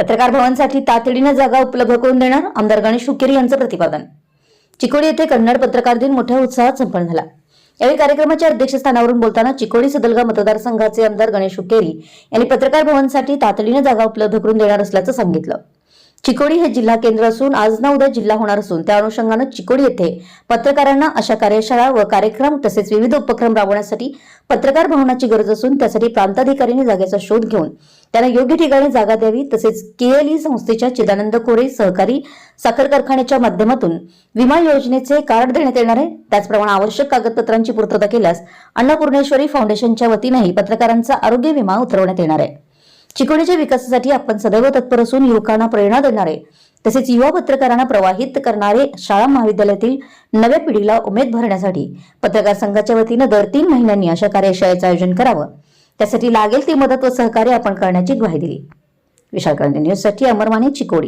पत्रकार भवनसाठी तातडीनं जागा उपलब्ध करून देणार आमदार गणेश हुकेरी यांचं प्रतिपादन. चिकोडी येथे कन्नड पत्रकार दिन मोठ्या उत्साहात संपन्न झाला. यावेळी कार्यक्रमाच्या अध्यक्षस्थानावरून बोलताना चिकोडी सदलगा मतदारसंघाचे आमदार गणेश हुकेरी यांनी पत्रकार भवनसाठी तातडीनं जागा उपलब्ध करून देणार असल्याचं सांगितलं. चिकोडी हे जिल्हा केंद्र असून आज ना उद्या जिल्हा होणार असून त्या अनुषंगानं चिकोडी येथे पत्रकारांना अशा कार्यशाळा व कार्यक्रम तसेच विविध उपक्रम राबवण्यासाठी पत्रकार भवनाची गरज असून त्यासाठी प्रांताधिकाऱ्यांनी जागेचा शोध घेऊन त्यांना योग्य ठिकाणी जागा द्यावी तसेच केएलई संस्थेच्या चिदानंद कोरे सहकारी साखर कारखान्याच्या माध्यमातून विमा योजनेचे कार्ड देण्यात येणार आहे. त्याचप्रमाणे आवश्यक कागदपत्रांची पूर्तता केल्यास अन्नपूर्णेश्वरी फाउंडेशनच्या वतीनेही पत्रकारांचा आरोग्य विमा उतरवण्यात येणार आहे. चिकोडीच्या विकासासाठी आपण सदैव तत्पर असून युवकांना प्रेरणा देणारे तसेच युवा पत्रकारांना प्रवाहित करणारे शाळा महाविद्यालयातील नव्या पिढीला उमेद भरण्यासाठी पत्रकार संघाच्या वतीनं दर तीन महिन्यांनी अशा कार्यशाळेचं आयोजन करावं. त्यासाठी लागेल ती मदत व सहकार्य आपण करण्याची ग्वाही दिली. विशाल क्रांती न्यूजसाठी अमरमाने चिकोडी.